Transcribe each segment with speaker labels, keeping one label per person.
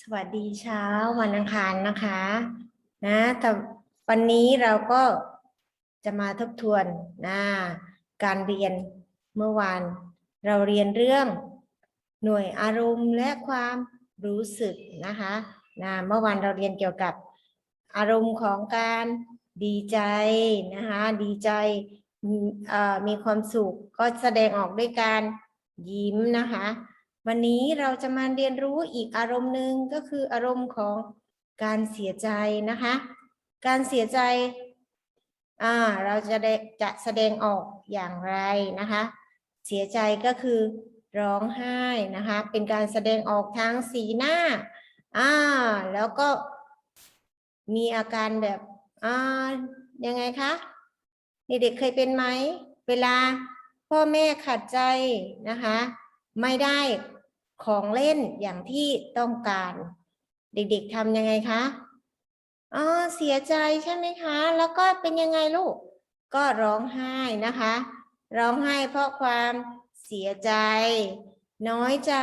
Speaker 1: สวัสดีเช้าวันอังคารนะคะนะแต่วันนี้เราก็จะมาทบทวนนะการเรียนเมื่อวาน เราเรียนเรื่องหน่วยอารมณ์และความรู้สึกนะคะนะเมื่อวานเราเรียนเกี่ยวกับอารมณ์ของการดีใจนะคะดีใจมีเอ่อมีความสุขก็แสดงออกด้วยการยิ้มนะคะ วันนี้เราจะมาเรียนรู้อีกอารมณ์หนึ่งก็คืออารมณ์ของการเสียใจนะคะ การเสียใจอ่าเราจะได้จะแสดงออกอย่างไรนะคะ เสียใจก็คือร้องไห้นะคะ เป็นการแสดงออกทางสีหน้าอ่าแล้วก็มีอาการแบบอ่ายังไงคะเด็กๆเคยเป็นไหม เวลาพ่อแม่ขัดใจนะคะ ไม่ได้ของเล่นอย่างที่ต้องการ เด็กๆทำยังไงคะอ๋อเสียใจใช่ไหมคะ แล้วก็เป็นยังไงลูก ก็ร้องไห้นะคะ ร้องไห้เพราะความเสียใจ น้อยใจ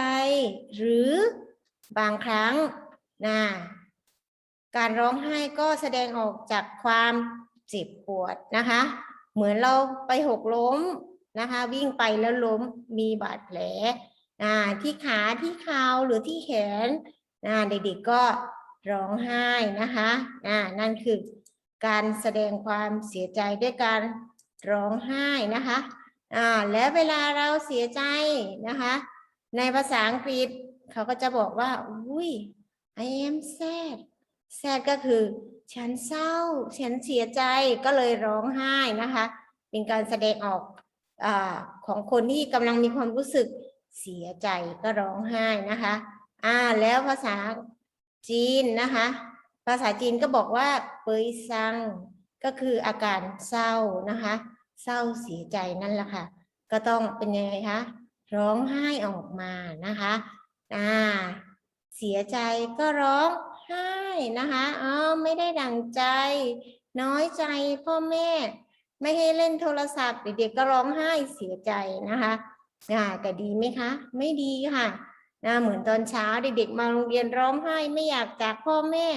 Speaker 1: หรือบางครั้งนะการร้องไห้ก็แสดงออกจากความเจ็บปวดนะคะ เหมือนเราไปหกล้ม นะคะ วิ่งไปแล้วล้มมีบาดแผลอ่าที่ขาที่เข่าหรือที่แขนอ่าเด็กๆก็ร้องไห้นะคะอ่านั่นคือการแสดงความเสียใจด้วยการร้องไห้นะคะอ่าแล้วเวลาเราเสียใจนะคะ ในภาษาอังกฤษเขาก็จะบอกว่า อุ้ย I am sad sad ก็คือ ฉันเศร้า ฉันเสียใจก็เลยร้องไห้นะคะ เป็นการแสดงออก อของคนที่กำลังมีความรู้สึกเสียใจก็ร้องไห้นะคะอ่าแล้วภาษาจีนนะคะ ภาษาจีนก็บอกว่าเปยซังก็คืออาการเศร้านะคะ เศร้าเสียใจนั่นแหละค่ะ ก็ต้องเป็นยังไงคะร้องไห้ออกมานะคะอ่าเสียใจก็ร้องไห้นะคะอ๋อไม่ได้ดังใจ น้อยใจพ่อแม่ ไม่ให้เล่นโทรศัพท์เด็กๆก็ร้องไห้เสียใจนะคะอ่าแต่ดีไหมคะ ไม่ดีค่ะนะเหมือนตอนเช้าเด็กๆมาโรงเรียนร้องไห้ไม่อยากจากพ่อแม่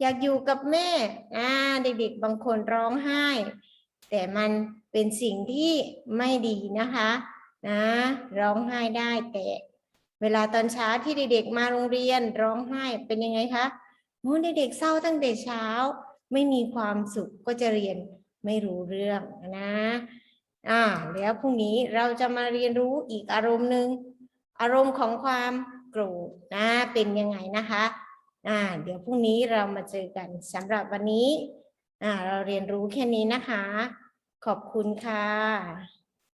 Speaker 1: อยากอยู่กับแม่อ่าเด็กๆบางคนร้องไห้ แต่มันเป็นสิ่งที่ไม่ดีนะคะนะร้องไห้ได้แต่เวลาตอนเช้าที่เด็กๆมาโรงเรียนร้องไห้เป็นยังไงคะโอ้เด็กๆเศร้าตั้งแต่เช้า ไม่มีความสุขก็จะเรียน ไม่รู้เรื่องนะอ่าแล้วพรุ่งนี้เราจะมาเรียนรู้อีกอารมณ์หนึ่งอารมณ์ของความโกรธนะเป็นยังไงนะคะอ่าเดี๋ยวพรุ่งนี้เรามาเจอกันสำหรับวันนี้อ่าเราเรียนรู้แค่นี้นะคะ ขอบคุณค่ะ